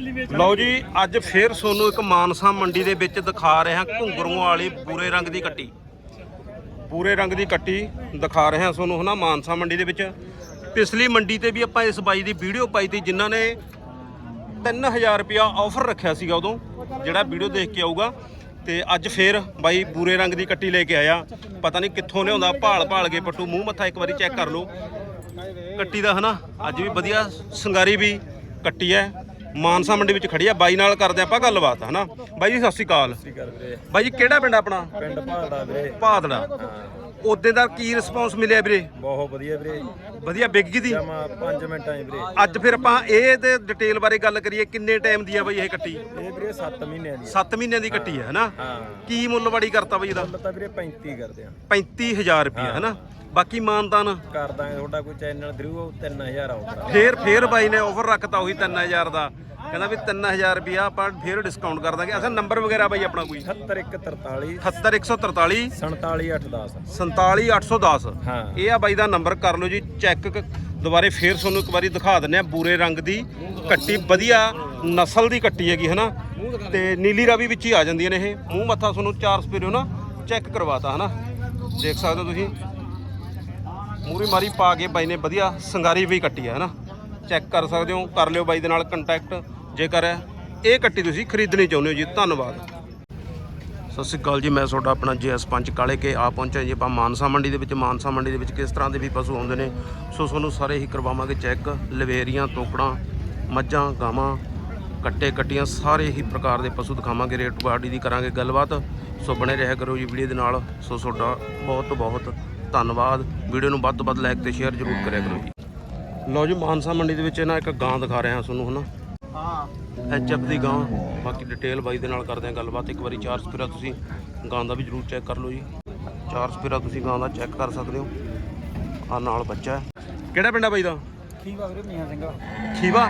ਲਓ ਜੀ ਅੱਜ ਫੇਰ ਤੁਹਾਨੂੰ ਇੱਕ ਮਾਨਸਾ ਮੰਡੀ ਦੇ ਵਿੱਚ ਦਿਖਾ ਰਹੇ ਹਾਂ ਘੁੰਗਰੂਆਂ ਵਾਲੀ ਪੂਰੇ ਰੰਗ ਦੀ ਕੱਟੀ। ਪੂਰੇ ਰੰਗ ਦੀ ਕੱਟੀ ਦਿਖਾ ਰਹੇ ਹਾਂ ਤੁਹਾਨੂੰ ਹਨਾ ਮਾਨਸਾ ਮੰਡੀ ਦੇ ਵਿੱਚ। ਪਿਛਲੀ ਮੰਡੀ ਤੇ ਵੀ ਆਪਾਂ ਇਸ ਬਾਈ ਦੀ ਵੀਡੀਓ ਪਾਈ ਤੀ ਜਿਨ੍ਹਾਂ ਨੇ 3000 ਰੁਪਿਆ ਆਫਰ ਰੱਖਿਆ ਸੀਗਾ ਉਦੋਂ ਜਿਹੜਾ ਵੀਡੀਓ ਦੇਖ ਕੇ ਆਊਗਾ। ਤੇ ਅੱਜ ਫੇਰ ਬਾਈ ਪੂਰੇ ਰੰਗ ਦੀ ਕੱਟੀ ਲੈ ਕੇ ਆਇਆ। ਪਤਾ ਨਹੀਂ ਕਿੱਥੋਂ ਲਿਆਉਂਦਾ ਭਾਲ ਭਾਲ ਕੇ ਪੱਟੂ ਮੂੰਹ ਮੱਥਾ ਇੱਕ ਵਾਰੀ ਚੈੱਕ ਕਰ ਲਓ। ਕੱਟੀ ਦਾ ਹਨਾ ਅੱਜ ਵੀ ਵਧੀਆ ਸਿੰਗਾਰੀ ਵੀ ਕੱਟੀ ਹੈ। ਮਾਨਸਾ ਮੰਡੀ ਵਿੱਚ ਖੜੀ ਆ ਬਾਈ ਨਾਲ ਕਰਦੇ ਆਪਾਂ ਗੱਲਬਾਤ ਹਨਾ? ਬਾਈ ਜੀ ਸਤਿ ਸ਼੍ਰੀ ਅਕਾਲ। ਬਾਈ ਜੀ ਕਿਹੜਾ ਪਿੰਡ ਆਪਣਾ? ਪਿੰਡ ਭਾਲਦਾ ਵੀਰੇ। ਭਾਦੜਾ ਉਹਦੇ ਦਾ ਕੀ ਰਿਸਪੌਂਸ ਮਿਲਿਆ ਵੀਰੇ? ਬਹੁਤ ਵਧੀਆ ਵੀਰੇ। ਵਧੀਆ ਵਿਕ ਗਈ ਦੀ? ਜਮਾ 5 ਮਿੰਟਾਂ 'ਚ ਵੀਰੇ। ਅੱਜ ਫਿਰ ਆਪਾਂ ਇਹ ਦੇ ਡਿਟੇਲ ਬਾਰੇ ਗੱਲ ਕਰੀਏ ਕਿੰਨੇ ਟਾਈਮ ਦੀ ਆ ਬਾਈ ਇਹ ਕੱਟੀ? ਇਹ ਵੀਰੇ 7 ਮਹੀਨਿਆਂ ਦੀ 7 ਮਹੀਨਿਆਂ ਦੀ ਕੱਟੀ ਹੈ ਹਨਾ? ਹਾਂ। ਕੀ ਮੁੱਲ ਵਾੜੀ ਕਰਤਾ ਬਾਈ ਇਹਦਾ? ਮੁੱਲ ਤਾਂ ਵੀਰੇ 35 ਕਰਦੇ ਆ। 35000 ਰੁਪਏ ਹਨਾ? ਬਾਕੀ ਮਾਨਤਾਨ? ਕਰ ਦਾਂਗੇ ਤੁਹਾਡਾ ਕੋਈ ਚੈਨਲ ਥਰੂ ਉਹ 3000 ਆਉਂਦਾ ਫੇਰ ਫੇਰ ਬਾਈ ਨੇ ਆਫਰ ਰੱਖਤਾ ਉਹੀ 3000 ਦਾ। ਕਹਿੰਦਾ ਵੀ 3000 ਰੁਪਿਆ ਆਪਾਂ ਫੇਰ ਡਿਸਕਾਊਂਟ ਕਰ ਦਾਂਗੇ। ਅਸਾਂ ਨੰਬਰ ਵਗੈਰਾ ਬਾਈ ਆਪਣਾ ਕੋਈ? 7143 78143 47810 47810 ਹਾਂ। ਇਹ ਆ ਬਾਈ ਦਾ ਨੰਬਰ ਕਰ ਲਓ ਜੀ ਚੈੱਕ ਦੁਬਾਰੇ ਫੇਰ ਤੁਹਾਨੂੰ ਇੱਕ ਵਾਰੀ ਦਿਖਾ ਦਿੰਨੇ ਆ ਬੂਰੇ ਰੰਗ ਦੀ ਕੱਟੀ ਵਧੀਆ ਨਸਲ ਦੀ ਕੱਟੀ ਹੈਗੀ ਹਨਾ? ਤੇ ਨੀਲੀ ਰਾਵੀ ਵਿੱਚ ਹੀ ਆ ਜਾਂਦੀਆਂ ਨੇ ਇਹ। ਮੂੰਹ ਮੱਥਾ ਤੁਹਾਨੂੰ ਚਾਰ ਸਪੇਰਿਓ ਨਾ ਚੈੱਕ ਕਰਵਾਤਾ ਹਨਾ? ਦੇਖ ਸਕਦੇ ਹੋ ਤੁਸੀਂ? ਮੂਰੀ ਮਾਰੀ ਪਾ ਕੇ ਬਾਈ ਨੇ ਵਧੀਆ ਸੰਗਾਰੀ ਵੀ ਕੱਟੀ ਹੈ ਹਨਾ? ਚੈੱਕ ਕਰ ਸਕਦੇ ਹੋ, ਕਰ ਲਿਓ ਬਾਈ ਦੇ ਨਾਲ ਕੰਟੈਕਟ ਜੇਕਰ ਇਹ ਕੱਟੀ ਤੁਸੀਂ ਖਰੀਦਣੀ ਚਾਹੁੰਦੇ ਹੋ ਜੀ, ਧੰਨਵਾਦ। ਸਤਿ ਸ਼੍ਰੀ ਅਕਾਲ ਜੀ, ਮੈਂ ਤੁਹਾਡਾ ਆਪਣਾ ਜੀਐਸ ਪੰਚ ਕਾਲੇ ਕੇ ਆ ਪਹੁੰਚਿਆ ਜੀ, ਆਪਾਂ ਮਾਨਸਾ ਮੰਡੀ ਦੇ ਵਿੱਚ। ਮਾਨਸਾ ਮੰਡੀ ਦੇ ਵਿੱਚ ਕਿਸ ਤਰ੍ਹਾਂ ਦੇ ਵੀ ਪਸ਼ੂ ਆਉਂਦੇ ਨੇ, ਸੋ ਤੁਹਾਨੂੰ ਸਾਰੇ ਹੀ ਕਰਵਾਵਾਂਗੇ ਚੈੱਕ ਲਵੇਰੀਆਂ, ਤੋਕੜਾਂ, ਮੱਝਾਂ, ਗਾਵਾਂ, ਕੱਟੇ ਕੱਟੀਆਂ, ਸਾਰੇ ਹੀ ਪ੍ਰਕਾਰ ਦੇ ਪਸ਼ੂ ਦਿਖਾਵਾਂਗੇ ਰੇਟ ਬਾਡੀ ਦੀ ਕਰਾਂਗੇ ਗੱਲਬਾਤ। ਸੋ ਬਣੇ ਰਹਿ ਕਰੋ ਜੀ ਵੀਡੀਓ ਦੇ ਨਾਲ। ਸੋ ਤੁਹਾਡਾ ਬਹੁਤ ਬਹੁਤ ਧੰਨਵਾਦ। ਵੀਡੀਓ ਨੂੰ ਵੱਧ ਤੋਂ ਵੱਧ ਲਾਈਕ ਤੇ ਸ਼ੇਅਰ ਜ਼ਰੂਰ ਕਰਿਆ ਕਰੋ ਜੀ। ਲਓ ਜੀ ਮਾਨਸਾ ਮੰਡੀ ਦੇ ਵਿੱਚ ਨਾ ਇੱਕ ਗਾਂ ਦਿਖਾ ਰਿਹਾ ਤੁਹਾਨੂੰ ਹਨਾ? ਹਾਂ। ਐਚਐਫ ਦੀ ਗਾਂ। ਬਾਕੀ ਡਿਟੇਲ ਬਾਈ ਦੇ ਨਾਲ ਕਰਦੇ ਹਾਂ ਗੱਲਬਾਤ। ਇੱਕ ਵਾਰੀ ਚਾਰ ਸਪੇਰਾ ਤੁਸੀਂ ਗਾਂ ਦਾ ਵੀ ਜਰੂਰ ਚੈੱਕ ਕਰ ਲਓ ਜੀ। ਚਾਰ ਸਪੇਰਾ ਤੁਸੀਂ ਗਾਂ ਦਾ ਚੈੱਕ ਕਰ ਸਕਦੇ ਹੋ। ਆ ਨਾਲ ਬੱਚਾ ਹੈ। ਕਿਹੜਾ ਪਿੰਡ ਆ ਬਾਈ ਦਾ? ਆ ਵੀਰੇ ਮੀਆਂ ਸਿੰਘ। ਖੀਵਾ?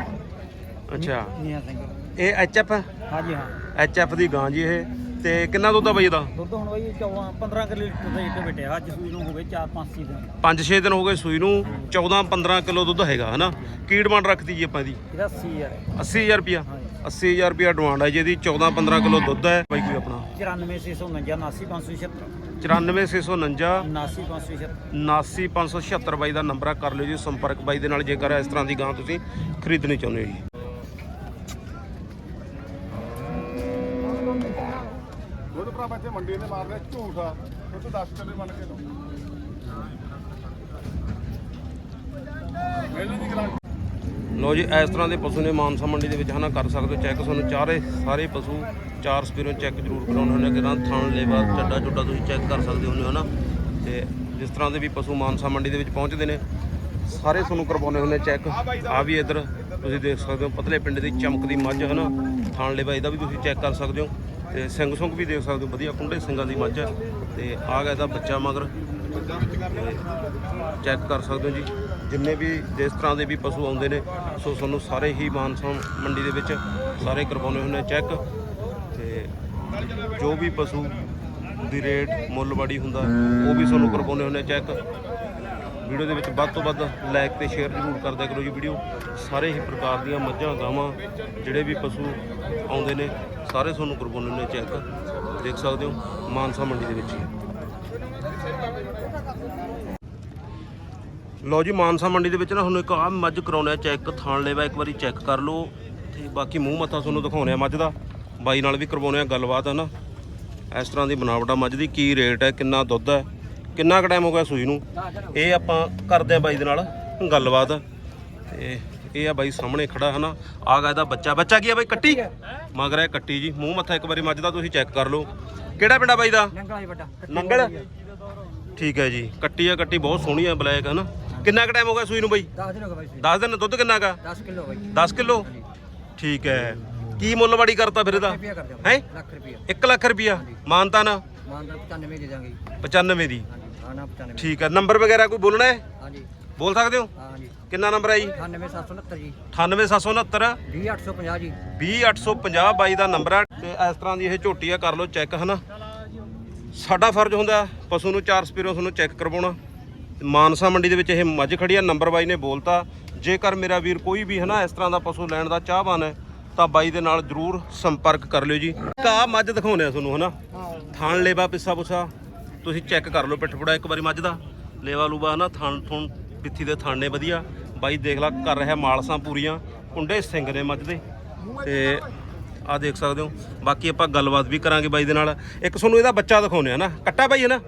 ਅੱਛਾ। ਮੀਆਂ ਸਿੰਘ। ਇਹ ਐਚਐਫ ਹਾਂਜੀ ਹਾਂ। ਐਚਐਫ ਦੀ ਗਾਂ ਜੀ ਇਹ। ਤੇ ਕਿੰਨਾ ਦੁੱਧ ਆ ਬਾਈ ਇਹਦਾ? ਦੁੱਧ ਹੁਣ ਬਾਈ 14 15 ਕਿਲੋ ਲੀਟਰ ਦਾ ਇੱਥੇ ਬੈਠਿਆ ਅੱਜ ਸੂਈ ਨੂੰ ਹੋ ਗਏ 4-5 ਸੀ ਦਿਨ। 5-6 ਦਿਨ ਹੋ ਗਏ ਸੂਈ ਨੂੰ 14-15 ਕਿਲੋ ਦੁੱਧ ਹੈਗਾ ਹਨਾ? ਕੀ ਡਿਮਾਂਡ ਰੱਖਦੀ ਜੀ ਆਪਾਂ ਇਹਦੀ? ਇਹਦਾ 80 ਯਾਰ 80000 ਰੁਪਿਆ ਹਾਂਜੀ। 80000 ਰੁਪਿਆ ਡਿਮਾਂਡ ਹੈ ਜੀ ਇਹਦੀ 14-15 ਕਿਲੋ ਦੁੱਧ ਹੈ। ਬਾਈ ਕੋਈ ਆਪਣਾ? 94649 89576 94649 89576 79576 ਬਾਈ ਦਾ ਨੰਬਰ ਆ ਕਰ ਲਿਓ ਜੀ ਸੰਪਰਕ ਬਾਈ ਦੇ ਨਾਲ ਜੇਕਰ ਇਸ ਤਰ੍ਹਾਂ ਦੀ ਗਾਂ ਤੁਸੀਂ ਖਰੀਦਣੀ ਚਾਹੁੰਦੇ ਹੋ ਜੀ। ਦੁੱਧ ਮੰਡੀ ਨੇ ਮਾਰਦੇ ਝੂਠ ਆ ਤੋਂ 10 ਕਿਲੋ ਮੰਨ ਕੇ ਲਓ ਮੇਲੇ ਦੀ ਗਰੰਟੀ। ਲਓ ਜੀ, ਇਸ ਤਰ੍ਹਾਂ ਦੇ ਪਸ਼ੂ ਨੇ ਮਾਨਸਾ ਮੰਡੀ ਦੇ ਵਿੱਚ ਹਨਾ, ਕਰ ਸਕਦੇ ਹੋ ਚੈੱਕ। ਤੁਹਾਨੂੰ ਚਾਰੇ, ਸਾਰੇ ਪਸ਼ੂ ਚਾਰ ਸਪੀਰੋਂ ਚੈੱਕ ਜ਼ਰੂਰ ਕਰਾਉਣੇ ਹੁੰਦੇ ਕਿਦਾਂ ਥਣ ਲੇਵਾ, ਚੱਡਾ ਚੁੱਡਾ ਤੁਸੀਂ ਚੈੱਕ ਕਰ ਸਕਦੇ ਹੋ ਹਨਾ। ਤੇ ਜਿਸ ਤਰ੍ਹਾਂ ਦੇ ਵੀ ਪਸ਼ੂ ਮਾਨਸਾ ਮੰਡੀ ਦੇ ਵਿੱਚ ਪਹੁੰਚਦੇ ਨੇ, ਸਾਰੇ ਤੁਹਾਨੂੰ ਕਰਵਾਉਣੇ ਹੁੰਦੇ ਚੈੱਕ। ਆ ਵੀ ਇੱਧਰ, ਤੁਸੀਂ ਦੇਖ ਸਕਦੇ ਹੋ, ਪਤਲੇ ਪਿੰਡ ਦੀ ਚਮਕਦੀ ਮੱਝ ਹਨਾ, ਥਣ ਲੇਵਾ, ਇਹਦਾ ਵੀ ਤੁਸੀਂ ਚੈੱਕ ਕਰ ਸਕਦੇ ਹੋ। ਤੇ ਸਿੰਘ ਸੁੰਗ ਵੀ ਦੇਖ ਸਕਦੇ ਹੋ, ਵਧੀਆ ਕੁੰਡੇ ਸਿੰਘਾਂ ਦੀ ਮੱਝ ਹੈ ਤੇ ਆ ਗਿਆ ਇਹਦਾ ਬੱਚਾ ਮਗਰ। ਚੈੱਕ ਕਰ ਸਕਦੇ ਹੋ ਜੀ, ਜਿੰਨੇ ਵੀ ਜਿਸ ਤਰ੍ਹਾਂ ਦੇ ਵੀ ਪਸ਼ੂ ਆਉਂਦੇ ਨੇ, ਸੋ ਤੁਹਾਨੂੰ ਸਾਰੇ ਹੀ ਮਾਨਸਾ ਮੰਡੀ ਦੇ ਵਿੱਚ ਸਾਰੇ ਕਰਵਾਉਣੇ ਹੁੰਦੇ ਚੈੱਕ। ਤੇ ਜੋ ਵੀ ਪਸ਼ੂ ਦੀ ਰੇਟ ਮੁੱਲ ਵਾੜੀ ਹੁੰਦਾ, ਉਹ ਵੀ ਤੁਹਾਨੂੰ ਕਰਵਾਉਣੇ ਹੁੰਦੇ ਚੈੱਕ। ਵੀਡੀਓ ਦੇ ਵਿੱਚ ਵੱਧ ਤੋਂ ਵੱਧ ਲਾਈਕ ਤੇ ਸ਼ੇਅਰ ਜ਼ਰੂਰ ਕਰਦਿਆ ਕਰੋ ਜੀ ਵੀਡੀਓ। ਸਾਰੇ ਹੀ ਪ੍ਰਕਾਰ ਦੀਆਂ ਮੱਝਾਂ, ਗਾਵਾਂ, ਜਿਹੜੇ ਵੀ ਪਸ਼ੂ ਆਉਂਦੇ ਨੇ, ਸਾਰੇ ਤੁਹਾਨੂੰ ਕਰਵਾਉਣੇ ਹੁੰਦੇ ਚੈੱਕ ਦੇਖ ਸਕਦੇ ਹੋ, ਮਾਨਸਾ ਮੰਡੀ ਦੇ ਵਿੱਚ ਹੀ। ਲਓ ਜੀ, ਮਾਨਸਾ ਮੰਡੀ ਦੇ ਵਿੱਚ ਨਾ ਤੁਹਾਨੂੰ ਇੱਕ ਆਹ ਮੱਝ ਕਰਾਉਣਾ ਚੈੱਕ ਥਾਣ ਲੈਵਾ, ਇੱਕ ਵਾਰੀ ਚੈੱਕ ਕਰ ਲਓ। ਤੇ ਬਾਕੀ ਮੂੰਹ ਮੱਥਾ ਤੁਹਾਨੂੰ ਦਿਖਾਉਣੇ ਆ ਮੱਝ ਦਾ। ਬਾਈ ਨਾਲ ਵੀ ਕਰਵਾਉਣੇ ਆ ਗੱਲਬਾਤ ਹੈ ਨਾ ਇਸ ਤਰ੍ਹਾਂ ਦੀ ਬਣਾਵਟ ਆ ਮੱਝ ਦੀ, ਕੀ ਰੇਟ ਹੈ, ਕਿੰਨਾ ਦੁੱਧ ਹੈ ਕਿੰਨਾ ਕੁ ਟਾਈਮ ਹੋ ਗਿਆ ਸੂਈ ਨੂੰ? ਇਹ ਆਪਾਂ ਕਰਦੇ ਆ ਬਾਈ ਦੇ ਨਾਲ ਗੱਲਬਾਤ। ਤੇ ਇਹ ਆ ਬਾਈ ਸਾਹਮਣੇ ਖੜਾ ਹੈ ਨਾ ਆ ਗਿਆ ਇਹਦਾ ਬੱਚਾ। ਬੱਚਾ ਕੀ ਆ ਬਾਈ? ਕੱਟੀ? ਮਗਰ ਹੈ ਕੱਟੀ ਜੀ। ਮੂੰਹ ਮੱਥਾ ਇੱਕ ਵਾਰੀ ਮੱਝ ਦਾ ਤੁਸੀਂ ਚੈੱਕ ਕਰ ਲਓ। ਕਿਹੜਾ ਪਿੰਡਾ ਬਾਈ ਦਾ? ਨੰਗਲਾ ਹੀ ਵੱਡਾ। ਨੰਗਲ? ਠੀਕ ਹੈ ਜੀ। ਕੱਟੀ ਆ ਕੱਟੀ ਬਹੁਤ ਸੋਹਣੀ ਆ ਬਲੈਕ ਹੈ ਨਾ ਕਿੰਨਾ ਕੁ ਟਾਈਮ ਹੋ ਗਿਆ ਸੂਈ ਨੂੰ ਬਾਈ? 10 ਦਿਨ ਹੋ ਗਏ ਬਾਈ ਸੂਈ 10 ਦਿਨ ਦੁੱਧ ਕਿੰਨਾ ਕਾ 10 ਕਿਲੋ ਬਾਈ। 10 ਕਿਲੋ? ਠੀਕ ਹੈ। ਕੀ ਮੁੱਲ ਵਾੜੀ ਕਰਤਾ ਫਿਰ ਇਹਦਾ? ਹੈ? ਲੱਖ ਰੁਪਿਆ 1 ਲੱਖ ਰੁਪਿਆ ਮਾਨਤਾ ਨਾ ਮਾਨਦਾਰ 95 ਦੇ ਦਾਂਗੇ 95 ਦੀ? ਹਾਂਜੀ ਹਾਂ ਨਾ 95 ਠੀਕ ਹੈ ਨੰਬਰ ਵਗੈਰਾ ਕੋਈ ਬੋਲਣਾ ਹੈ? ਹਾਂਜੀ। ਬੋਲ ਸਕਦੇ ਹੋ? ਹਾਂ ਹਾਂਜੀ। ਕਿੰਨਾ ਨੰਬਰ ਹੈ ਜੀ? 98769 ਜੀ। 98769 20850 ਜੀ। 20850 ਬਾਈ ਦਾ ਨੰਬਰ ਹੈ ਤੇ ਇਸ ਤਰ੍ਹਾਂ ਦੀ ਇਹ ਝੋਟੀ ਆ ਕਰ ਲਓ ਚੈੱਕ ਹਨਾ? ਸਾਡਾ ਫਰਜ਼ ਹੁੰਦਾ ਪਸ਼ੂ ਨੂੰ ਚਾਰ ਸਪੀਰੋ ਤੁਹਾਨੂੰ ਚੈੱਕ ਕਰਵਾਉਣਾ। ਮਾਨਸਾ ਮੰਡੀ ਦੇ ਵਿੱਚ ਇਹ ਮੱਝ ਖੜੀ ਆ ਨੰਬਰ ਬਾਈ ਨੇ ਬੋਲਤਾ। ਜੇਕਰ ਮੇਰਾ ਵੀਰ ਕੋਈ ਵੀ ਹਨਾ ਇਸ ਤਰ੍ਹਾਂ ਦਾ ਪਸ਼ੂ ਲੈਣ ਦਾ ਚਾਹਵਾਨ ਹੈ ਤਾਂ ਬਾਈ ਦੇ ਨਾਲ ਜਰੂਰ ਸੰਪਰਕ ਕਰ ਲਿਓ ਜੀ। ਕਾ ਮੱਝ ਦਿਖਾਉਂਦੇ ਆ ਤੁਹਾਨੂੰ, ਹਨਾ? ਥਾਣ ਲੇਵਾ ਪਿੱਸਾ ਪੁੱਸਾ, ਤੁਸੀਂ ਚੈੱਕ ਕਰ ਲਓ ਪਿੱਠ ਪੁੜਾ ਇੱਕ ਵਾਰੀ ਮੱਝ ਦਾ। ਲੇਵਾ ਲੂਵਾ, ਹਨਾ? ਥਾਣ ਥੁਣ ਪਿੱਥੀ ਦੇ ਥਾਣੇ ਵਧੀਆ। ਬਾਈ ਦੇਖ ਲਾ, ਕਰ ਰਿਹਾ ਮਾਲਸਾਂ ਪੂਰੀਆਂ। ਕੁੰਡੇ ਸਿੰਘ ਨੇ ਮੱਝ ਦੇ। ਤੇ ਆ ਦੇਖ ਸਕਦੇ ਹੋ। ਬਾਕੀ ਆਪਾਂ ਗੱਲਬਾਤ ਵੀ ਕਰਾਂਗੇ ਬਾਈ ਦੇ ਨਾਲ। ਇੱਕ ਤੁਹਾਨੂੰ ਇਹਦਾ ਬੱਚਾ ਦਿਖਾਉਣੇ ਆ ਨਾ ਕੱਟਾ ਬਾਈ ਹੈ ਨਾ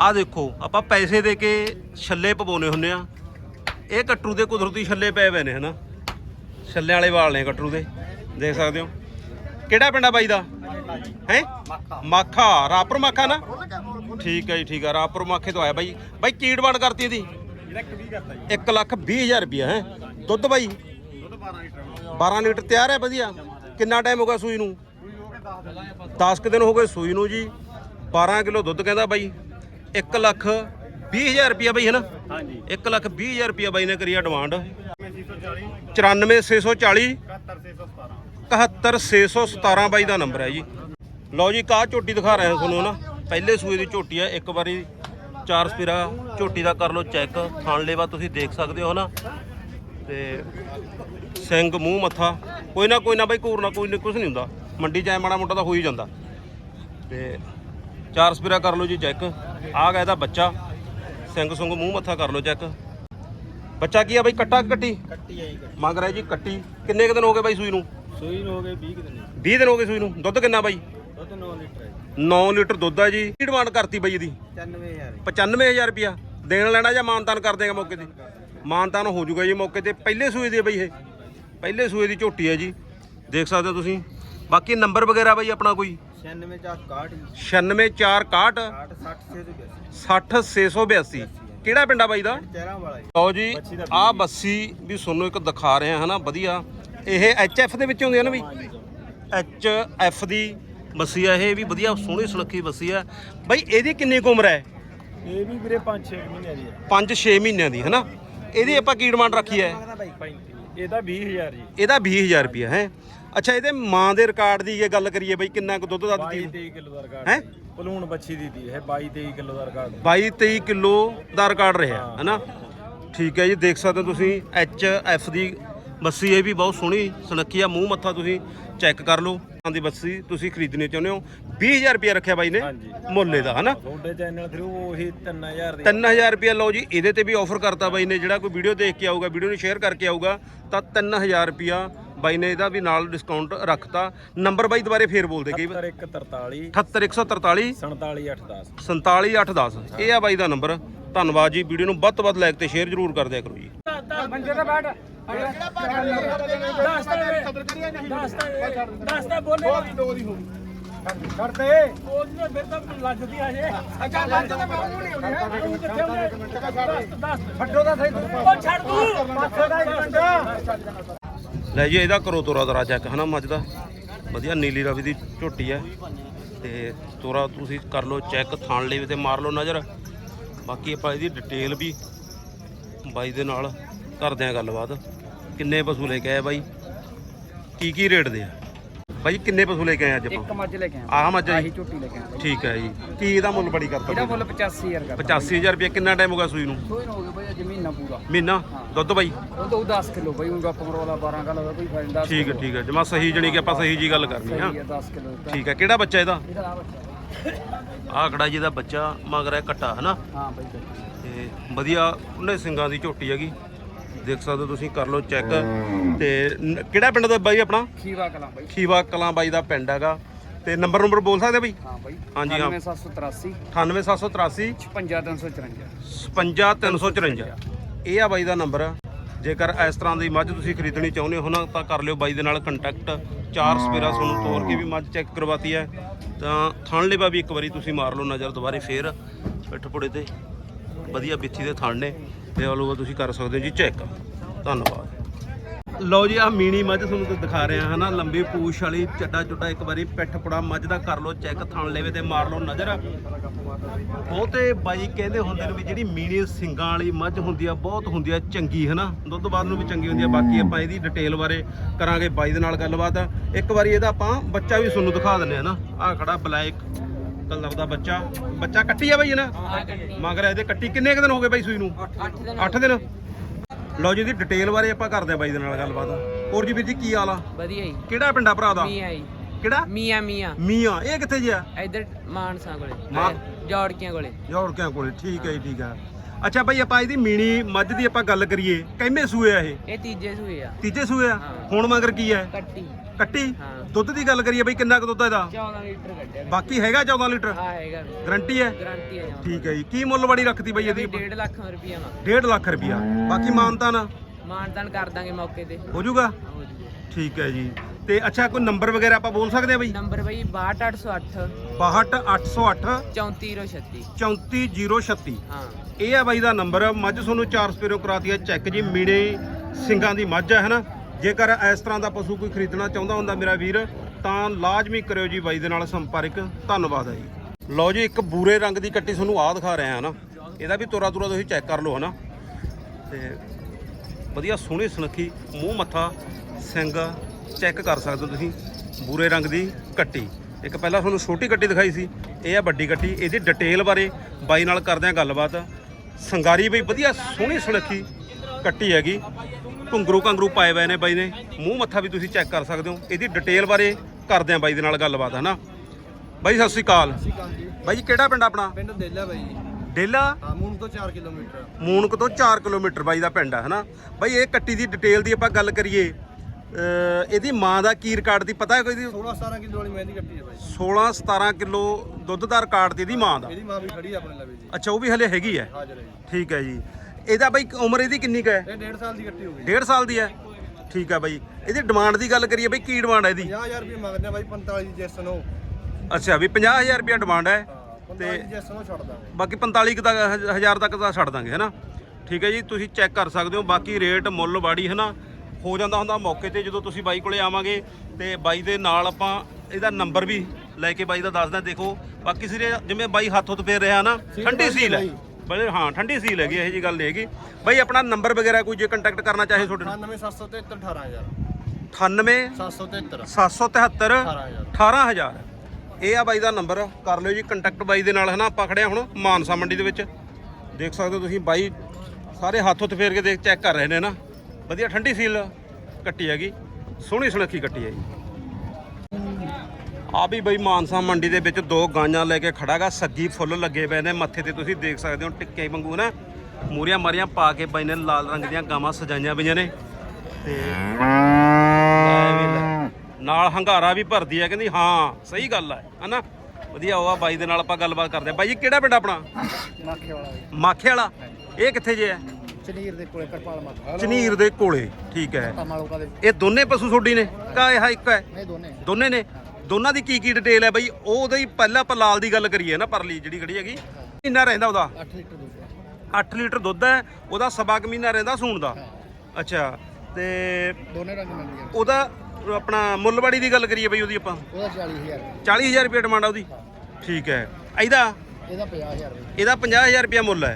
ਆ ਦੇਖੋ, ਆਪਾਂ ਪੈਸੇ ਦੇ ਕੇ ਛੱਲੇ ਪਵਾਉਨੇ ਹੁੰਨੇ ਆ। ਇਹ ਕੱਟੂ ਦੇ ਕੁਦਰਤੀ ਛੱਲੇ ਪਏ ਹੋਏ ਨੇ, ਹਨਾ? ਛੱਲੇ ਵਾਲੇ ਵਾਲ ਨੇ ਕੱਟਰੂ ਦੇ ਦੇਖ ਸਕਦੇ ਹੋ। ਕਿਹੜਾ ਪਿੰਡਾ ਬਾਈ ਦਾ? ਹੈ? ਮਾਖਾ। ਰਾਪਰ ਮਾਖਾ ਨਾ? ਠੀਕ ਹੈ ਜੀ ਠੀਕ ਹੈ ਰਾਪਰ ਮਾਖੇ ਤੋਂ ਆਇਆ ਬਾਈ। ਬਾਈ ਕੀ ਡਿਮਾਂਡ ਕਰਤੀ ਇਹਦੀ? 1 ਲੱਖ 20 ਹਜ਼ਾਰ ਰੁਪਿਆ ਹੈ? ਦੁੱਧ ਬਾਈ? 12 ਲੀਟਰ ਤਿਆਰ ਹੈ ਵਧੀਆ। ਕਿੰਨਾ ਟਾਈਮ ਹੋ ਗਿਆ ਸੂਈ ਨੂੰ? 10 ਕੁ ਦਿਨ ਹੋ ਗਏ ਸੂਈ ਨੂੰ ਜੀ। 12 ਕਿਲੋ ਦੁੱਧ ਕਹਿੰਦਾ ਬਾਈ। 1 ਲੱਖ 20 ਹਜ਼ਾਰ ਰੁਪਿਆ ਬਾਈ ਹੈ ਨਾ? ਹਾਂਜੀ। 1 ਲੱਖ 20 ਹਜ਼ਾਰ ਰੁਪਿਆ ਬਾਈ ਨੇ ਕਰੀ ਡਿਮਾਂਡ 94640 71617 ਬਾਈ ਦਾ ਨੰਬਰ ਹੈ ਜੀ। ਲਓ ਜੀ, ਕਾਹ ਝੋਟੀ ਦਿਖਾ ਰਹੇ ਹਾਂ ਤੁਹਾਨੂੰ ਨਾ। ਪਹਿਲੇ ਸੂਏ ਦੀ ਝੋਟੀ ਹੈ, ਇੱਕ ਵਾਰੀ ਚਾਰ ਸਪੀਰਾ ਝੋਟੀ ਦਾ ਕਰ ਲਓ ਚੈੱਕ। ਥਣ ਲੇਵਾ ਤੁਸੀਂ ਦੇਖ ਸਕਦੇ ਹੋ ਨਾ। ਤੇ ਸਿੰਘ, ਮੂੰਹ, ਮੱਥਾ, ਕੋਈ ਨਾ ਕੋਈ ਨਾ ਬਾਈ ਘੂਰ ਨਾ ਕੋਈ ਨਾ ਕੁਝ ਨਹੀਂ ਹੁੰਦਾ। ਮੰਡੀ ਚ ਐ ਮਾੜਾ ਮੋਟਾ ਤਾਂ ਹੋ ਹੀ ਜਾਂਦਾ। ਤੇ ਚਾਰ ਸਪੀਰਾ ਕਰ ਲਓ ਜੀ ਚੈੱਕ। ਆ ਗਿਆ ਇਹਦਾ ਬੱਚਾ। ਸਿੰਘ, ਸੁੰਗ, ਮੂੰਹ, ਮੱਥਾ ਕਰ ਲਓ ਚੈੱਕ। ਬੱਚਾ ਕੀ ਆ ਬਾਈ? ਕੱਟਾ ਕਿ ਕੱਟੀ? ਕੱਟੀ ਆਈ ਮੰਗ ਰਿਹਾ ਜੀ ਕੱਟੀ। ਕਿੰਨੇ ਕੁ ਦਿਨ ਹੋ ਗਏ ਬਾਈ ਸੂਈ ਨੂੰ? ਸੂਈ ਨੂੰ ਹੋ ਗਏ 20 ਦਿਨ। 20 ਦਿਨ ਹੋ ਗਏ ਸੂਈ ਨੂੰ। ਦੁੱਧ ਕਿੰਨਾ ਬਾਈ? ਦੁੱਧ 9 ਲੀਟਰ ਹੈ 9 ਲੀਟਰ ਦੁੱਧ ਹੈ ਜੀ। ਕੀ ਡਿਮਾਂਡ ਕਰਤੀ ਬਾਈ ਇਹਦੀ? 95000 95000 ਰੁਪਿਆ ਦੇਣ ਲੈਣਾ ਜਾਂ ਮਾਨਤਾਨ ਕਰ ਦੇਗਾ ਮੌਕੇ ਤੇ? ਮਾਨਤਾਨ ਹੋ ਜਾਊਗਾ ਜੀ ਮੌਕੇ ਤੇ। ਪਹਿਲੇ ਸੂਏ ਦੀ ਹੈ ਬਾਈ ਇਹ। ਪਹਿਲੇ ਸੂਏ ਦੀ ਝੋਟੀ ਹੈ ਜੀ। ਦੇਖ ਸਕਦੇ ਹੋ ਤੁਸੀਂ। ਬਾਕੀ ਨੰਬਰ ਵਗੈਰਾ ਬਾਈ ਆਪਣਾ ਕੋਈ? 96 ਚਾ 61 96461 60 682 60682 ਕਿਹੜਾ ਪਿੰਡਾ ਬਾਈ ਦਾ? ਚਿਹਰਾ ਵਾਲਾ ਜੀ। ਲਓ ਜੀ ਆ ਬੱਸੀ ਵੀ ਤੁਹਾਨੂੰ ਇੱਕ ਦਿਖਾ ਰਹੇ ਆ ਹਨਾ ਵਧੀਆ। ਇਹ ਐਚ ਐਫ ਦੇ ਵਿੱਚ ਹੁੰਦੀ ਆ ਨਾ ਵੀ? ਐਚ ਐਫ ਦੀ ਬੱਸੀ ਆ ਇਹ ਵੀ ਵਧੀਆ ਸੋਹਣੀ ਸੁਨੱਖੀ ਬੱਸੀ ਆ। ਬਾਈ ਇਹਦੀ ਕਿੰਨੀ ਕੁ ਉਮਰ ਹੈ? ਇਹ ਵੀ ਵੀਰੇ 5-6 ਮਹੀਨੇ ਦੀ ਹੈ 5-6 ਮਹੀਨਿਆਂ ਦੀ ਹਨਾ? ਇਹਦੀ ਆਪਾਂ ਕੀ ਡਿਮਾਂਡ ਰੱਖੀ ਹੈ? ਇਹਦਾ 20000 ਜੀ। ਇਹਦਾ 20000 ਰੁਪਿਆ ਹੈ? ਅੱਛਾ ਇਹਦੇ ਮਾਂ ਦੇ ਰਿਕਾਰਡ ਦੀ ਜੇ ਗੱਲ ਕਰੀਏ ਬਾਈ ਕਿੰਨਾ ਕੁ ਦੁੱਧ ਦਾ 22 ਦਿੱਤੀ 23 ਕਿਲੋ ਦਾ ਰਿਕਾਰਡ ਹੈਂ? ਪਲੂਣ ਬੱਚੀ ਦੀ ਦੀ ਇਹ 22 23 ਕਿਲੋ ਦਾ ਰਿਕਾਰਡ 22-23 ਕਿਲੋ ਦਾ ਰਿਕਾਰਡ ਰਿਹਾ ਹਨਾ? ਠੀਕ ਹੈ ਜੀ ਦੇਖ ਸਕਦੇ ਹੋ ਤੁਸੀਂ ਐਚ ਐਫ ਦੀ ਬੱਸੀ ਇਹ ਵੀ ਬਹੁਤ ਸੋਹਣੀ ਸੁਨੱਖੀ ਆ ਮੂੰਹ ਮੱਥਾ ਤੁਸੀਂ ਚੈੱਕ ਕਰ ਲਓ ਆਂ ਦੀ ਬੱਸੀ ਤੁਸੀਂ ਖਰੀਦਣੀ ਚਾਹੁੰਦੇ ਹੋ। 20000 ਰੁਪਏ ਰੱਖਿਆ ਬਾਈ ਨੇ ਹਾਂਜੀ। ਮੁੱਲੇ ਦਾ ਹਨਾ? ਤੁਹਾਡੇ ਚੈਨਲ ਥਰੂ ਉਹੀ 3000 ਦੀ 3000 ਰੁਪਏ ਲਓ ਜੀ ਇਹਦੇ ਤੇ ਵੀ ਆਫਰ ਕਰਤਾ ਬਾਈ ਨੇ ਜਿਹੜਾ ਕੋਈ ਵੀਡੀਓ ਦੇਖ ਕੇ ਆਊਗਾ ਵੀਡੀਓ ਨੂੰ ਸ਼ੇਅਰ ਕਰਕੇ ਆਊਗਾ ਤਾਂ 3000 ਰੁਪਿਆ ਬਾਈ ਨੇ ਇਹਦਾ ਵੀ ਨਾਲ ਡਿਸਕਾਊਂਟ ਰੱਖਤਾ। ਨੰਬਰ ਬਾਈ ਦੁਬਾਰੇ ਫੇਰ ਬੋਲ ਦੇ ਕਈ ਵਾਰ 7143 78143 47810 47810 ਇਹ ਆ ਬਾਈ ਦਾ ਨੰਬਰ ਧੰਨਵਾਦ ਜੀ। ਵੀਡੀਓ ਨੂੰ ਵੱਧ ਤੋਂ ਵੱਧ ਲਾਈਕ ਤੇ ਸ਼ੇਅਰ ਜ਼ਰੂਰ ਕਰ ਦਿਆ ਕਰੋ ਜੀ। ਮੰਜੇ ਤੇ ਬੈਠ ਦੱਸ ਦੇ। ਦੱਸ ਦੇ ਦੱਸ ਦੇ ਬੋਲੇ ਛੱਡ ਦੇ। ਉਹ ਜਿਹਨੇ ਫਿਰ ਤਾਂ ਲੱਜਦੀ ਆ ਜੇ ਅੱਛਾ ਲੱਜ ਤੇ ਮੈਂ ਉਹ ਨਹੀਂ ਹੋਣੀ ਹੈ ਤੂੰ ਕਿੱਥੇ ਹੋਣੇ ਦੱਸ ਛੱਡੋ ਤਾਂ ਸਹੀ ਉਹ ਛੱਡ ਤੂੰ ਪਾਸੇ ਦਾ ਇੱਕ ਮਿੰਟ ਲੈ ਜੀ, ਇਹਦਾ ਕਰੋ ਤੋਰਾ ਤਰਾ ਚੈੱਕ ਹਨਾ ਮੱਝ ਦਾ? ਵਧੀਆ ਨੀਲੀ ਰਵੀ ਦੀ ਝੋਟੀ ਹੈ। ਤੇ ਤੋਰਾ ਤੁਸੀਂ ਕਰ ਲਓ ਚੈੱਕ ਥਾਣ ਲਈ ਤੇ ਮਾਰ ਲਓ ਨਜ਼ਰ। ਬਾਕੀ ਆਪਾਂ ਇਹਦੀ ਡਿਟੇਲ ਵੀ ਬਾਈ ਦੇ ਨਾਲ ਕਰਦੇ ਆ ਗੱਲਬਾਤ। ਕਿੰਨੇ ਪਸ਼ੂ ਲੈ ਕੇ ਆਏ ਬਾਈ? ਕੀ ਕੀ ਰੇਟ ਦੇ ਆ? ਬਾਈ ਕਿੰਨੇ ਪਸ਼ੂ ਲੈ ਕੇ ਆਏ ਅੱਜ ਇੱਕ ਆਪਾਂ ਮੱਝ ਲੈ ਕੇ ਆਇਆ ਆਹ ਮੱਝ ਆਹੀ ਜੀ। ਝੋਟੀ ਲੈ ਕੇ ਆਇਆ ਠੀਕ ਹੈ ਜੀ। ਕੀ ਇਹਦਾ ਮੁੱਲ ਬੜੀ ਕਰਤਾ ਇਹਦਾ? ਮੁੱਲ 85000 ਕਰ 85000 ਰੁਪਏ ਕਿੰਨਾ ਟਾਈਮ ਹੋ ਗਿਆ ਸੂਈ ਨੂੰ? ਕੋਈ ਨਾ ਹੋ ਗਿਆ ਬਈ ਅੱਜ ਮਹੀਨਾ ਪੂਰਾ। ਮਹੀਨਾ? ਦੁੱਧ ਬਾਈ? ਉਹ ਤੋਂ 10 ਕਿਲੋ ਬਈ ਉਹ ਗੱਪ ਮਰਵਾਲਾ 12 ਕਾ ਦਾ ਕੋਈ ਫਾਇਦਾ ਠੀਕ ਹੈ ਠੀਕ ਹੈ। ਜਮਾ ਸਹੀ ਜਣੀ ਕਿ ਆਪਾਂ ਸਹੀ ਜੀ ਗੱਲ ਕਰਨੀ ਆ ਸਹੀ ਹੈ। 10 ਕਿਲੋ ਦਾ। ਠੀਕ ਹੈ। ਕਿਹੜਾ ਬੱਚਾ ਇਹਦਾ? ਇਹਦਾ ਆ ਬੱਚਾ ਆਹ ਖੜਾ ਜੀ ਦਾ ਬੱਚਾ ਮਗਰ ਹੈ ਕੱਟਾ ਹਨਾ? ਹਾਂ ਬਈ ਤੇ ਵਧੀਆ ਉਹਨੇ ਸਿੰਘਾਂ ਦੀ ਝੋਟੀ ਹੈਗੀ। ਦੇਖ ਸਕਦੇ ਹੋ ਤੁਸੀਂ ਕਰ ਲਓ ਚੈੱਕ ਤੇ ਨ- ਕਿਹੜਾ ਪਿੰਡ ਦਾ ਬਾਈ ਆਪਣਾ? ਖੀਵਾ ਕਲਾਂ ਬਈ। ਖੀਵਾ ਕਲਾਂ ਬਾਈ ਦਾ ਪਿੰਡ ਹੈਗਾ। ਤੇ ਨੰਬਰ ਨੰਬਰ ਬੋਲ ਸਕਦੇ ਬਾਈ? ਹਾਂ ਬਈ। ਹਾਂਜੀ, ਹਾਂ। 9783 98783 55354 55354 ਇਹ ਆ ਬਾਈ ਦਾ ਨੰਬਰ। ਜੇਕਰ ਇਸ ਤਰ੍ਹਾਂ ਦੀ ਮੱਝ ਤੁਸੀਂ ਖਰੀਦਣੀ ਚਾਹੁੰਦੇ ਹੋ ਨਾ ਤਾਂ ਕਰ ਲਿਓ ਬਾਈ ਦੇ ਨਾਲ ਕੰਟੈਕਟ ਚਾਰ ਸਪੇਰਾ ਤੁਹਾਨੂੰ ਤੋਰ ਕੇ ਵੀ ਮੱਝ ਚੈੱਕ ਕਰਵਾਤੀ ਹੈ। ਤਾਂ ਥਣ ਲੇਵਾ ਵੀ ਇੱਕ ਵਾਰੀ ਤੁਸੀਂ ਮਾਰ ਲਓ ਨਜ਼ਰ ਦੁਬਾਰੇ ਫੇਰ ਪਿੱਠ ਪੁੜੇ ਤੇ। ਵਧੀਆ ਬਿੱਥੀ ਦੇ ਥਣ ਨੇ। ਤੇ ਆਲੂਗਾ ਤੁਸੀਂ ਕਰ ਸਕਦੇ ਹੋ ਜੀ ਚੈੱਕ। ਧੰਨਵਾਦ। ਲਓ ਜੀ ਆ ਮੀਣੀ ਮੱਝ ਤੁਹਾਨੂੰ ਤੇ ਦਿਖਾ ਰਿਹਾ, ਹਨਾ? ਲੰਬੀ ਪੂਛ ਵਾਲੀ, ਚੱਡਾ ਚੁੱਡਾ ਇੱਕ ਵਾਰੀ ਪਿੱਠ ਪੁੜਾ ਮੱਝ ਦਾ ਕਰ ਲਓ ਚੈੱਕ, ਥਣ ਲੇਵੇ ਤੇ ਮਾਰ ਲਓ ਨਜ਼ਰ। ਬਹੁਤੇ ਬਾਈ ਕਹਿੰਦੇ ਹੁੰਦੇ ਨੇ ਵੀ ਜਿਹੜੀ ਮੀਣੀ ਸਿੰਗਾਂ ਵਾਲੀ ਮੱਝ ਹੁੰਦੀ ਆ, ਬਹੁਤ ਹੁੰਦੀ ਆ ਚੰਗੀ, ਹਨਾ? ਦੁੱਧ ਬਾਅਦ ਨੂੰ ਵੀ ਚੰਗੀ ਹੁੰਦੀ ਆ, ਬਾਕੀ ਆਪਾਂ ਇਹਦੀ ਡਿਟੇਲ ਬਾਰੇ ਕਰਾਂਗੇ ਬਾਈ ਦੇ ਨਾਲ ਗੱਲਬਾਤ। ਇੱਕ ਵਾਰੀ ਇਹਦਾ ਆਪਾਂ ਬੱਚਾ ਵੀ ਤੁਹਾਨੂੰ ਦਿਖਾ ਦਿੰਨੇ ਆ ਨਾ ਆ ਖੜਾ ਬਲੈਕ ਕਲਰ ਦਾ ਬੱਚਾ। ਬੱਚਾ ਕੱਟੀ ਆ ਬਾਈ ਨਾ ਮਗਰ ਇਹਦੇ ਕੱਟੀ ਕਿੰਨੇ ਕੁ ਦਿਨ ਹੋ ਗਏ ਬਾਈ ਸੂਈ ਨੂੰ? 8 ਦਿਨ 8 ਦਿਨ? ਲਓ ਜੀ ਇਹਦੀ ਡਿਟੇਲ ਬਾਰੇ ਆਪਾਂ ਕਰਦੇ ਆ ਬਾਈ ਦੇ ਨਾਲ ਗੱਲਬਾਤ। ਹੋਰ ਜੀ ਵੀਰ ਜੀ ਕੀ ਹਾਲ ਆ? ਵਧੀਆ ਜੀ। ਕਿਹੜਾ ਪਿੰਡਾ ਭਰਾ ਦਾ? ਮੀਆਂ ਜੀ। ਕਿਹੜਾ? ਮੀਆਂ ਮੀਆਂ। ਮੀਆਂ। ਇਹ ਕਿੱਥੇ ਜਿਆ ਇੱਧਰ ਮਾਨਸਾ ਕੋਲੇ ਜੌੜਕੀਆਂ ਕੋਲੇ। ਜੌੜਕਿਆਂ ਕੋਲੇ। ਠੀਕ ਹੈ ਜੀ ਠੀਕ ਹੈ। ਅੱਛਾ ਭਾਈ ਆਪਾਂ ਇਹਦੀ ਮੀਣੀ ਮੱਝ ਦੀ ਆਪਾਂ ਗੱਲ ਕਰੀਏ ਕਿੰਨੇ ਸੂਏ ਆ ਇਹ? ਇਹ ਤੀਜੇ ਸੂਏ ਆ। ਤੀਜੇ ਸੂਏ ਆ? ਹਾਂ। ਹੁਣ ਮਗਰ ਕੀ ਹੈ ਕੱਟੀ। ਕੱਟੀ? ਹਾਂ। ਦੁੱਧ ਦੀ ਗੱਲ ਕਰੀਏ ਬਈ ਕਿੰਨਾ ਕੁ ਦੁੱਧ ਆ ਇਹਦਾ? 14 ਲੀਟਰ ਕੱਢਿਆ। ਬਾਕੀ ਹੈਗਾ 14 ਲੀਟਰ? ਆ ਹੈਗਾ। ਗਰੰਟੀ ਹੈ ਗਾਰੰਟੀ ਹੈ ਜਮਾਂ। ਠੀਕ ਹੈ ਜੀ। ਕੀ ਮੁੱਲ ਵਾੜੀ ਰੱਖਤੀ ਬਈ ਇਹਦੀ? ਇਹ 1.5 ਲੱਖ ਰੁਪਈਆ ਵਾ। 1.5 ਲੱਖ ਰੁਪਿਆ ਬਾਕੀ ਮਾਨਤਾ ਨਾ ਮਾਨਤਾਨ ਕਰ ਦਾਂਗੇ ਮੌਕੇ ਤੇ। ਹੋ ਜਾਊਗਾ? ਹੋ ਜੂਗਾ। ਠੀਕ ਹੈ ਜੀ। ਤੇ ਅੱਛਾ ਕੋਈ ਨੰਬਰ ਵਗੈਰਾ ਆਪਾਂ ਬੋਲ ਸਕਦੇ ਆ ਬਈ? ਨੰਬਰ ਬਈ 62808 62808 34036 34036 ਹਾਂ। ਇਹ ਆ ਬਾਈ ਦਾ ਨੰਬਰ ਮੱਝ ਤੁਹਾਨੂੰ ਚਾਰ ਸਪੇਰੋਂ ਕਰਾਤੀ ਹੈ ਚੈੱਕ ਜੀ ਮੀਣੇ ਸਿੰਘਾਂ ਦੀ ਮੱਝ ਹੈ ਹਨਾ ਜੇਕਰ ਇਸ ਤਰ੍ਹਾਂ ਦਾ ਪਸ਼ੂ ਕੋਈ ਖਰੀਦਣਾ ਚਾਹੁੰਦਾ ਹੁੰਦਾ ਮੇਰਾ ਵੀਰ ਤਾਂ ਲਾਜ਼ਮੀ ਕਰਿਓ ਜੀ ਬਾਈ ਦੇ ਨਾਲ ਸੰਪਰਕ। ਧੰਨਵਾਦ ਹੈ ਜੀ। ਲਓ ਜੀ ਇੱਕ ਬੂਰੇ ਰੰਗ ਦੀ ਕੱਟੀ ਤੁਹਾਨੂੰ ਆਹ ਦਿਖਾ ਰਹੇ ਆ ਨਾ? ਇਹਦਾ ਵੀ ਤੋਰਾ ਤੋਰਾ ਤੁਸੀਂ ਚੈੱਕ ਕਰ ਲਓ ਹਨਾ ਤੇ ਵਧੀਆ ਸੋਹਣੀ ਸੁਨੱਖੀ ਮੂੰਹ ਮੱਥਾ ਸਿੰਘ ਚੈੱਕ ਕਰ ਸਕਦੇ ਹੋ ਤੁਸੀਂ ਬੂਰੇ ਰੰਗ ਦੀ ਕੱਟੀ ਇੱਕ ਪਹਿਲਾਂ ਤੁਹਾਨੂੰ ਛੋਟੀ ਕੱਟੀ ਦਿਖਾਈ ਸੀ ਇਹ ਆ ਵੱਡੀ ਕੱਟੀ ਇਹਦੀ ਡਿਟੇਲ ਬਾਰੇ ਬਾਈ ਨਾਲ ਕਰਦੇ ਆ ਗੱਲਬਾਤ। ਸੰਗਾਰੀ ਬਈ ਵਧੀਆ ਸੋਹਣੀ ਸੁਨੱਖੀ ਕੱਟੀ ਹੈਗੀ। ਘੁੰਗਰੂ ਕੰਗਰੂ ਪਾਏ ਹੋਏ ਨੇ ਬਾਈ ਨੇ। ਮੂੰਹ ਮੱਥਾ ਵੀ ਤੁਸੀਂ ਚੈੱਕ ਕਰ ਸਕਦੇ ਹੋ। ਇਹਦੀ ਡਿਟੇਲ ਬਾਰੇ ਕਰਦੇ ਆ ਬਾਈ ਦੇ ਨਾਲ ਗੱਲਬਾਤ ਹਨਾ? ਬਾਈ ਸਤਿ ਸ਼੍ਰੀ ਅਕਾਲ। ਬਾਈ ਜੀ ਕਿਹੜਾ ਪਿੰਡ ਆਪਣਾ? ਪਿੰਡ ਦੇਲਾ ਬਾਈ ਡੇਲਾ ਹਾਂ ਮੂਨ ਤੋਂ 4 ਕਿਲੋਮੀਟਰ। ਮੂਨਕ ਤੋਂ 4 ਕਿਲੋਮੀਟਰ ਬਾਈ ਦਾ ਪਿੰਡ ਹੈ ਹਨਾ? ਬਾਈ ਇਹ ਕੱਟੀ ਦੀ ਡਿਟੇਲ ਦੀ ਆਪਾਂ ਗੱਲ ਕਰੀਏ। ਅਹ ਇਹਦੀ ਮਾਂ ਦਾ ਕੀ ਰਿਕਾਰਡ ਦੀ ਪਤਾ ਹੈ ਕੋਈ ਦੀ 16 17 ਕਿਲੋ ਵਾਲੀ ਮਹਿੰਦੀ ਕੱਟੀ ਹੈ ਬਾਈ। 16 17 ਕਿਲੋ ਦੁੱਧ ਦਾ ਰਿਕਾਰਡ ਦੀ ਇਹਦੀ ਮਾਂ ਦਾ? ਇਹਦੀ ਮਾਂ ਵੀ ਖੜੀ ਆ ਆਪਣੇ ਲਵੇ ਜੀ। ਅੱਛਾ ਉਹ ਵੀ ਹਲੇ ਹੈਗੀ ਹੈ? ਹਾਜ਼ਰ ਹੈ ਜੀ। ਠੀਕ ਹੈ ਜੀ। ਇਹਦਾ ਬਾਈ ਉਮਰ ਇਹਦੀ ਕਿੰਨੀ ਕੁ ਹੈ? ਇਹ 1.5 ਸਾਲ ਦੀ ਕੱਟੀ ਹੋ ਗਈ 1.5 ਸਾਲ ਦੀ ਹੈ? ਠੀਕ ਹੈ ਬਾਈ। ਇਹਦੀ ਡਿਮਾਂਡ ਦੀ ਗੱਲ ਕਰੀਏ ਬਾਈ ਕੀ ਡਿਮਾਂਡ ਹੈ ਇਹਦੀ? 50000 ਰੁਪਏ ਮੰਗਦੇ ਆ ਬਾਈ 45 ਦੀ ਜੈਸਨ ਉਹ। ਅੱਛਾ ਵੀ 50000 ਰੁਪਏ ਡਿਮਾਂਡ ਹੈ? ਹਾਂ 45 ਦੀ ਜੈਸਨ ਉਹ ਛੱਡ ਦਾਂਗੇ। ਬਾਕੀ 45 ਕੁ ਤੱਕ ਹਜ਼- ਹਜ਼ਾਰ ਤੱਕ ਦਾ ਛੱਡ ਦਾਂਗੇ ਹੈਨਾ ਠੀਕ ਹੈ ਜੀ ਤੁਸੀਂ ਚੈੱਕ ਕਰ ਸਕਦੇ ਹੋ। ਬਾਕੀ ਰੇਟ ਮੁੱਲ ਬਾੜੀ ਹੈਨਾ ਹੋ ਜਾਂਦਾ ਹੁੰਦਾ ਮੌਕੇ ਤੇ ਜਦੋਂ ਤੁਸੀਂ ਬਾਈ ਕੋਲੇ ਆਵਾਂਗੇ ਤੇ ਬਾਈ ਦੇ ਨਾਲ ਆਪਾਂ ਇਹਦਾ ਨੰਬਰ ਵੀ ਲੈ ਕੇ ਬਾਈ ਦਾ ਦੱਸਦਾ ਦੇਖੋ। ਬਾਕੀ ਸਿਰੇ ਜਿਵੇਂ ਬਾਈ ਹੱਥ ਹੁੱਥ ਫੇਰ ਰਿਹਾ ਨਾ ਠੰਡੀ ਸੀਲ ਹੈ। ਬੜੇ ਹਾਂ ਠੰਡੀ ਸੀਲ ਹੈਗੀ ਇਹੋ ਜੀ ਗੱਲ ਹੈਗੀ। ਬਾਈ ਆਪਣਾ ਨੰਬਰ ਵਗੈਰਾ ਕੋਈ ਜੇ ਕੰਟੈਕਟ ਕਰਨਾ ਚਾਹੇ ਤੁਹਾਡੇ ਨਾਲ। 97773 18000 98 773 773 18000 18000 ਇਹ ਆ ਬਾਈ ਦਾ ਨੰਬਰ ਕਰ ਲਿਓ ਜੀ ਕੰਟੈਕਟ ਬਾਈ ਦੇ ਨਾਲ ਹਨਾ ਆਪਾਂ ਖੜਿਆ ਹੁਣ ਮਾਨਸਾ ਮੰਡੀ ਦੇ ਵਿੱਚ। ਦੇਖ ਸਕਦੇ ਹੋ ਤੁਸੀਂ ਬਾਈ ਸਾਰੇ ਹੱਥ ਹੁੱਥ ਫੇਰ ਕੇ ਦੇਖ ਚੈੱਕ ਕਰ ਰਹੇ ਨੇ ਨਾ? ਵਧੀਆ ਠੰਡੀ ਸੀਲ ਕੱਟੀ ਹੈਗੀ ਸੋਹਣੀ ਸੁਨੱਖੀ ਕੱਟੀ ਹੈ ਜੀ। ਆ ਵੀ ਬਈ ਮਾਨਸਾ ਮੰਡੀ ਦੇ ਵਿੱਚ ਦੋ ਗਾਂਆਂ ਲੈ ਕੇ ਖੜਾਗਾ ਸੱਗੀ ਫੁੱਲ ਲੱਗੇ ਪਏ ਨੇ ਮੱਥੇ ਤੇ ਤੁਸੀਂ ਦੇਖ ਸਕਦੇ ਹੋ ਟਿੱਕੇ ਵਾਂਗੂ ਨਾ ਮੂਰੀਆਂ ਮਾਰੀਆਂ ਪਾ ਕੇ ਬਾਈ ਨੇ ਲਾਲ ਰੰਗ ਦੀਆਂ ਗਾਵਾਂ ਸਜਾਈਆਂ ਪਈਆਂ ਨੇ। ਤੇ। ਨਾਲ ਹੰਗਾਰਾ ਵੀ ਭਰਦੀ ਹੈ ਕਹਿੰਦੀ ਹਾਂ ਸਹੀ ਗੱਲ ਹੈ ਹਨਾ? ਵਧੀਆ ਹੋਆ ਬਾਈ ਦੇ ਨਾਲ ਆਪਾਂ ਗੱਲਬਾਤ ਕਰਦੇ ਹਾਂ। ਬਾਈ ਜੀ ਕਿਹੜਾ ਪਿੰਡ ਆਪਣਾ? ਮਾਖੇ ਵਾਲਾ ਮਾਖੇ ਵਾਲਾ ਇਹ ਕਿੱਥੇ ਜੇ ਹੈ? ਚਨੀਰ ਦੇ ਕੋਲੇ ਕਰਪਾਲ ਮਾਖਾ ਚਨੀਰ ਦੇ ਕੋਲੇ ਠੀਕ ਹੈ। ਮਾਲੂਕਾ ਦੇ। ਇਹ ਦੋਨੇ ਪਸ਼ੂ ਤੁਹਾਡੀ ਨੇ ਕਾ ਇਹ ਇੱਕ ਹੈ? ਨਹੀਂ ਦੋਨੇ ਦੋਨੇ ਨੇ? ਦੋਨਾਂ ਦੀ ਕੀ ਕੀ ਡਿਟੇਲ ਹੈ ਬਾਈ? ਉਹ ਉਹਦਾ ਹੀ ਪਹਿਲਾਂ ਆਪਾਂ ਲਾਲ ਦੀ ਗੱਲ ਕਰੀਏ ਨਾ ਪਰਲੀ ਜਿਹੜੀ ਖੜੀ ਹੈਗੀ। ਕਿੰਨਾ ਰਹਿੰਦਾ ਉਹਦਾ? 8 ਲੀਟਰ ਦੁੱਧ 8 ਲੀਟਰ ਦੁੱਧ ਹੈ ਉਹਦਾ ਸਵਾ ਕੁ ਮਹੀਨਾ ਰਹਿੰਦਾ ਸੂਣ ਦਾ? ਅੱਛਾ ਤੇ ਦੋਨੇ ਰੰਗ ਮਿਲ ਗਏ ਉਹਦਾ ਆਪਣਾ ਮੁੱਲਵਾੜੀ ਦੀ ਗੱਲ ਕਰੀਏ ਬਈ ਉਹਦੀ ਆਪਾਂ। ਉਹਦਾ 40000 40000 ਰੁਪਏ ਡਿਮਾਂਡ ਆ ਉਹਦੀ? ਠੀਕ ਹੈ। ਇਹਦਾ? ਇਹਦਾ 50000 ਇਹਦਾ 50000 ਰੁਪਏ ਮੁੱਲ ਹਾਂ।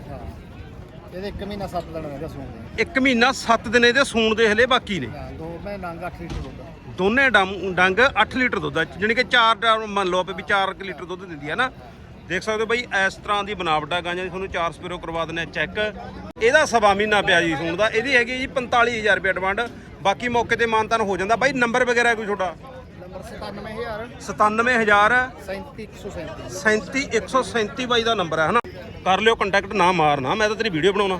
ਇਹਦੇ 1 ਮਹੀਨਾ 7 ਦਿਨ ਰਹਿੰਦਾ ਸੂਣ ਦੇ। ਇੱਕ ਮਹੀਨਾ 7 ਦਿਨ ਇਹਦੇ ਸੂਣ ਦੇ ਹਲੇ ਬਾਕੀ ਨੇ। ਹਾਂ ਦੋ ਮੈਂ ਨੰਗ 8 ਲੀਟਰ ਦੁੱਧ ਦੋਨੇ ਡੰਮ- ਡੰਗ 8 ਲੀਟਰ ਦੁੱਧ ਜਾਣੀ ਕਿ 4 ਮੰਨ ਲਓ ਆਪਾਂ ਵੀ 4 ਲੀਟਰ ਦੁੱਧ ਦਿੰਦੀ ਹੈ ਨਾ। ਦੇਖ ਸਕਦੇ ਹੋ ਬਈ ਇਸ ਤਰ੍ਹਾਂ ਦੀ ਬਨਾਵਟ ਆ ਗਾਂਆਂ ਦੀ। ਤੁਹਾਨੂੰ 4 ਸਪੇਰੋ ਕਰਵਾ ਦਿੰਦੇ ਆ ਚੈੱਕ। ਇਹਦਾ ਸਵਾ ਮਹੀਨਾ ਪਿਆ ਜੀ ਸੂਣ ਦਾ। ਇਹਦੀ ਹੈਗੀ ਜੀ 45000 ਰੁਪਏ ਡਿਮਾਂਡ ਬਾਕੀ ਮੌਕੇ ਤੇ ਮਾਨਤਾਨ ਹੋ ਜਾਂਦਾ। ਬਾਈ ਨੰਬਰ ਵਗੈਰਾ ਕੋਈ ਤੁਹਾਡਾ? ਨੰਬਰ 97000 97000 37137 37137 ਬਾਈ ਦਾ ਨੰਬਰ ਹੈ ਹਨਾ ਕਰ ਲਿਓ ਕੰਟੈਕਟ ਨਾ ਮਾਰਨਾ, ਮੈਂ ਤਾਂ ਤੇਰੀ ਵੀਡੀਓ ਬਣਾਉਣਾ।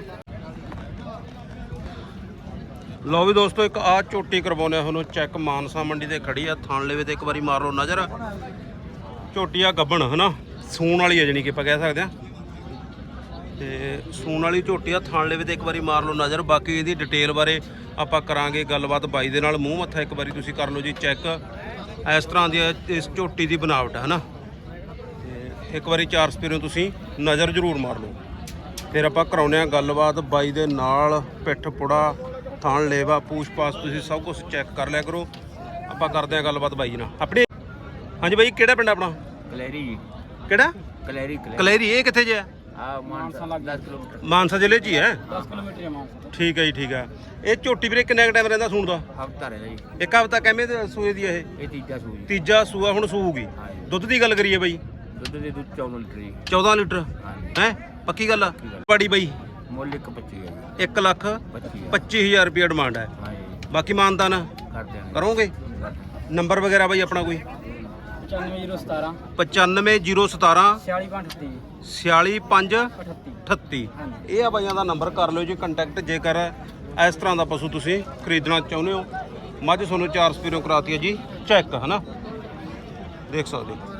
ਲਓ ਵੀ ਦੋਸਤੋ, ਇੱਕ ਆ ਚੋਟੀ ਕਰਵਾਉਂਦੇ ਆ ਤੁਹਾਨੂੰ ਚੈੱਕ ਮਾਨਸਾ ਮੰਡੀ ਤੇ ਖੜੀ ਆ, ਥਾਣ ਲੈਵੇ ਤੇ ਇੱਕ ਵਾਰੀ ਮਾਰ ਲਓ ਨਜ਼ਰ। ਝੋਟੀ ਆ ਗੱਬਣ, ਹਨਾ? ਸੂਣ ਵਾਲੀ ਹੈ ਜਣੀ ਕਿ ਆਪਾਂ ਕਹਿ ਸਕਦੇ ਆ। ਤੇ ਸੂਣ ਵਾਲੀ ਝੋਟੀ ਆ, ਥਾਣ ਲੈਵੇ ਤੇ ਇੱਕ ਵਾਰੀ ਮਾਰ ਲਓ ਨਜ਼ਰ। ਬਾਕੀ ਇਹਦੀ ਡਿਟੇਲ ਬਾਰੇ ਆਪਾਂ ਕਰਾਂਗੇ ਗੱਲਬਾਤ। ਬਾਈ ਦੇ ਨਾਲ ਮੂੰਹ ਮੱਥਾ ਇੱਕ ਵਾਰੀ ਤੁਸੀਂ ਕਰ ਲਓ ਜੀ ਚੈੱਕ ਇਸ ਤਰ੍ਹਾਂ ਦੀ ਇਹ- ਇਸ ਝੋਟੀ ਦੀ ਬਣਾਵਟ ਹੈ ਨਾ ਇੱਕ ਵਾਰੀ ਚਾਰ ਸਪੀਰੋਂ ਤੁਸੀਂ ਨਜ਼ਰ ਜ਼ਰੂਰ ਮਾਰ ਲਓ। ਫਿਰ ਆਪਾਂ ਕਰਾਉਨੇ ਆ ਗੱਲਬਾਤ। ਬਾਈ ਦੇ ਨਾਲ ਪਿੱਠ ਪੁੜਾ ਥਾਣ ਲੇਵਾ ਪੂਛ ਪਾਸ ਤੁਸੀਂ ਸਭ ਕੁਝ ਚੈੱਕ ਕਰ ਲਿਆ ਕਰੋ। ਆਪਾਂ ਕਰਦੇ ਆ ਗੱਲਬਾਤ ਬਾਈ ਨਾਲ। ਆਪਣੇ ਹਾਂਜੀ ਬਾਈ ਕਿਹੜਾ ਪਿੰਡ ਆਪਣਾ? ਕਲੈਰੀ ਜੀ। ਕਿਹੜਾ? ਕਲੈਰੀ ਕਲੇਰੀ। ਇਹ ਕਿੱਥੇ ਜੇ ਆ? ਮਾਨਸਾ 10 ਕਿਲੋਮੀਟਰ। ਮਾਨਸਾ ਜ਼ਿਲ੍ਹੇ 'ਚ ਹੀ ਹੈ? 10 ਕਿਲੋਮੀਟਰ ਹੈ ਮਾਨਸਾ ਠੀਕ ਹੈ ਜੀ ਠੀਕ ਹੈ। ਇਹ ਝੋਟੀ ਵੀਰੇ ਕਿੰਨਾ ਟਾਈਮ ਰਹਿੰਦਾ ਸੂਣ ਦਾ? ਹਫਤਾ ਰਹਿ ਜੀ। ਇੱਕ ਹਫ਼ਤਾ ਕਿਵੇਂ ਦੇ ਸੂਏ ਦੀ ਇਹ? ਇਹ ਤੀਜਾ ਸੂਈ ਤੀਜਾ ਸੂਆ ਹੁਣ ਸੂਊਗੀ। ਦੁੱਧ ਦੀ ਗੱਲ ਕਰੀਏ ਬਾਈ। ਦੁੱਧ ਦੇ ਦੁੱਧ 14 ਲੀਟਰ ਜੀ। 14 ਲੀਟਰ? ਹਾਂਜੀ। ਹੈ? ਪੱਕੀ ਗੱਲ ਆ। ਬੜੀ ਬਾਈ? ਮੁੱਲ ਇੱਕ 25 ਹੈ 1 ਲੱਖ 25 ਹੈ 25000 ਰੁਪਏ ਡਿਮਾਂਡ ਹੈ। ਹਾਂਜੀ। ਬਾਕੀ ਮਾਨਤਾਨ ਕਰ ਦਿਆਂਗੇ। ਕਰੋਗੇ? ਨੰਬਰ ਵਗੈਰਾ ਬਾਈ ਆਪਣਾ ਕੋਈ? 95017 95017 46538 465 38 38 ਇਹ ਆ ਬਾਈਆਂ ਦਾ ਨੰਬਰ ਕਰ ਲਿਓ ਜੀ ਕੰਟੈਕਟ ਜੇਕਰ ਇਸ ਤਰ੍ਹਾਂ ਦਾ ਪਸ਼ੂ ਤੁਸੀਂ ਖਰੀਦਣਾ ਚਾਹੁੰਦੇ ਹੋ। ਮੱਝ ਤੁਹਾਨੂੰ ਚਾਰ ਸਪੀਰੋਂ ਕਰਾਤੀ ਹੈ ਜੀ ਚੈੱਕ ਹਨਾ? ਦੇਖ ਸਕਦੇ ਹੋ।